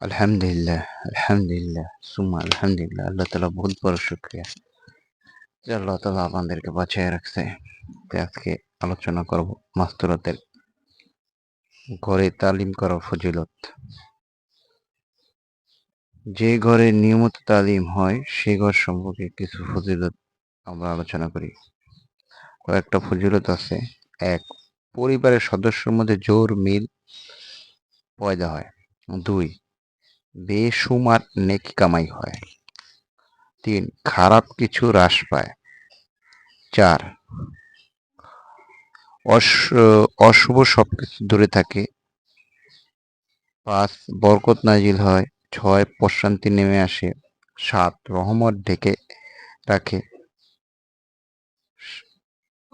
আলহামদুলিল্লাহ, আলহামদুলিল্লাহ, সুম্মা আলহামদুলিল্লাহ। আল্লাহ তাআলা বহুত বড় শুকরিয়া। যে আল্লাহ তাআলা আমাদেরকে বাঁচায় রাখছে। আজকে আলোচনা করব মাস্তুরাতের ঘরে তালিম করার ফজিলত। যে ঘরে নিয়মিত তালিম হয় সে ঘর সম্পর্কে কিছু ফজিলত আমরা আলোচনা করি। কয়েকটা ফজিলত আছে। এক পরিবারের সদস্যের মধ্যে জোর মিল পয়দা হয়। দুই বেসুমার নেকি কামাই হয়। তিন, খারাপ কিছু হ্রাস পায়। চার অশুভ সবকিছু দূরে থাকে। পাঁচ, বরকত নাজিল হয়। ছয়, প্রশান্তি নেমে আসে। সাত, রহমত ঢেকে রাখে।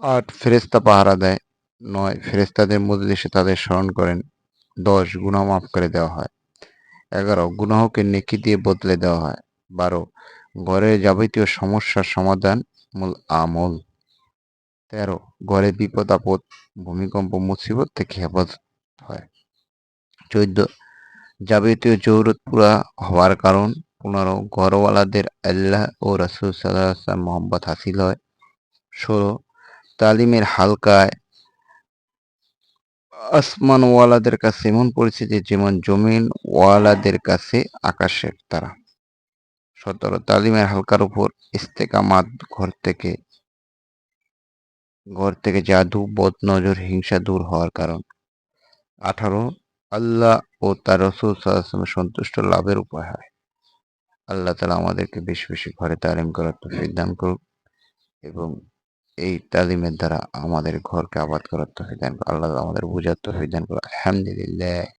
আট ফেরেস্তা পাহারা দেয়। নয় ফেরেস্তাদের মধ্যে এসে তাদের স্মরণ করেন। দশ গুণা মাফ করে দেওয়া হয়। এগারো, গুনাহকে নেকি দিয়ে বদলে দেওয়া হয়। বারো, ঘরে যাবতীয় সমস্যার সমাধান মূল আমল। তেরো, ঘরে বিপদ, আপদ, ভূমিকম্প, মুসিবত থেকে হেফাজত হয়। চোদ্দ, যাবতীয় জরুরত পুরা হওয়ার কারণ। পনেরো, ঘরওয়ালাদের আল্লাহ ও রাসুল সাল্লাহ মোহাম্মদ হাসিল হয়। ষোলো, তালিমের হালকায় আসমানওয়ালাদের কাছে, এমন পরিস্থিতি যেমন জমিন ওয়ালাদের কাছে, আকাশের তারা সতেরো তালিমের হালকার উপর ইস্তেকামাত ঘর থেকে ঘর থেকে জাদু বদ নজর হিংসা দূর হওয়ার কারণ। আঠারো, আল্লাহ ও তার রসুল সাল্লামের সন্তুষ্ট লাভের উপায় হয়। আল্লাহ তালা আমাদেরকে বেশি বেশি ঘরে তালিম করার তফিক দান করুক এবং এই তালিমের দ্বারা আমাদের ঘরকে আবাদ করার তৌফিক দান আল্লাহ আমাদের বুঝার তৌফিক দান করুক আলহামদুলিল্লাহ।